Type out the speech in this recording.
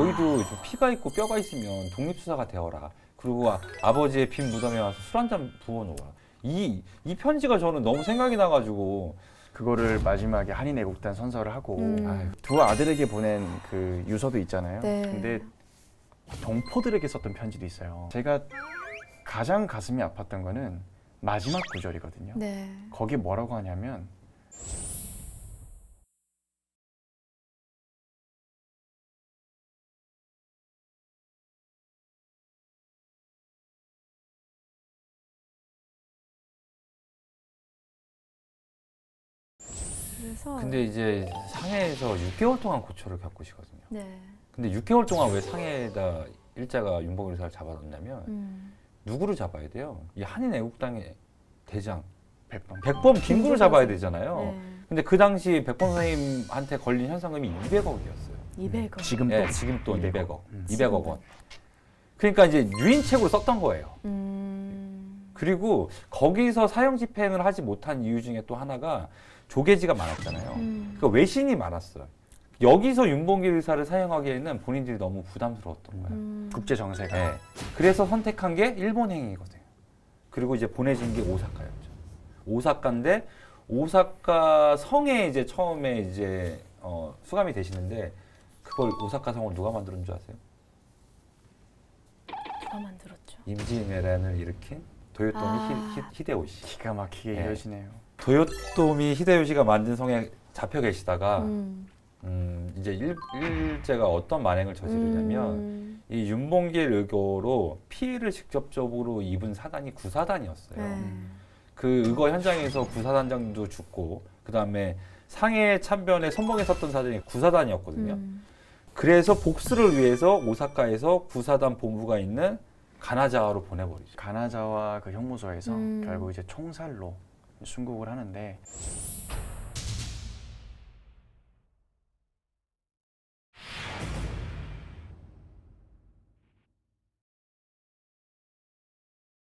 너희도 좀 피가 있고 뼈가 있으면 독립수사가 되어라. 그리고 아, 아버지의 빈 무덤에 와서 술 한 잔 부어놓아. 이, 이 편지가 저는 너무 생각이 나가지고 그거를 마지막에 한인애국단 선서를 하고 음. 아유, 두 아들에게 보낸 그 유서도 있잖아요. 네. 근데 동포들에게 썼던 편지도 있어요. 제가 가장 가슴이 아팠던 거는 마지막 구절이거든요. 네. 거기 뭐라고 하냐면 그래서 근데 이제 상해에서 6개월 동안 고초를 겪으시거든요. 네. 근데 6개월 동안 왜 상해에다 일자가 윤봉길 의사를 잡아뒀냐면 음. 누구를 잡아야 돼요? 이 한인 애국당의 대장 백범. 백범 김구를 김구 잡아야. 되잖아요. 네. 근데 그 당시 백범 선생님한테 걸린 현상금이 200억이었어요. 200원. 지금 예, 또 지금 돈 200억. 200억, 음. 200억 원. 그러니까 이제 유인책으로 썼던 거예요. 음. 그리고 거기서 사형 집행을 하지 못한 이유 중에 또 하나가 조개지가 많았잖아요. 음. 그러니까 외신이 많았어요. 여기서 윤봉길 의사를 사용하기에는 본인들이 너무 부담스러웠던 거예요. 음. 국제 정세가 네. 그래서 선택한 게 일본 행위거든요. 그리고 이제 보내진 게 오사카였죠. 오사카인데 오사카 성에 이제 처음에 이제 어, 수감이 되시는데 그걸 오사카 성을 누가 만들었는 줄 아세요? 누가 만들었죠? 임진왜란을 일으킨 도요토미 아. 히, 히, 히데요시. 기가 막히게 네. 이어지네요. 도요토미 히데요시가 만든 성에 잡혀 계시다가 음. 음, 이제 일, 일제가 어떤 만행을 저지르냐면 음. 이 윤봉길 의거로 피해를 직접적으로 입은 사단이 구사단이었어요. 네. 그 의거 현장에서 구사단장도 죽고 그 다음에 상해 참변에 선봉에 섰던 사단이 구사단이었거든요. 음. 그래서 복수를 위해서 오사카에서 구사단 본부가 있는 가나자와로 보내버리죠. 가나자와 그 형무소에서 음. 결국 이제 총살로 순국을 하는데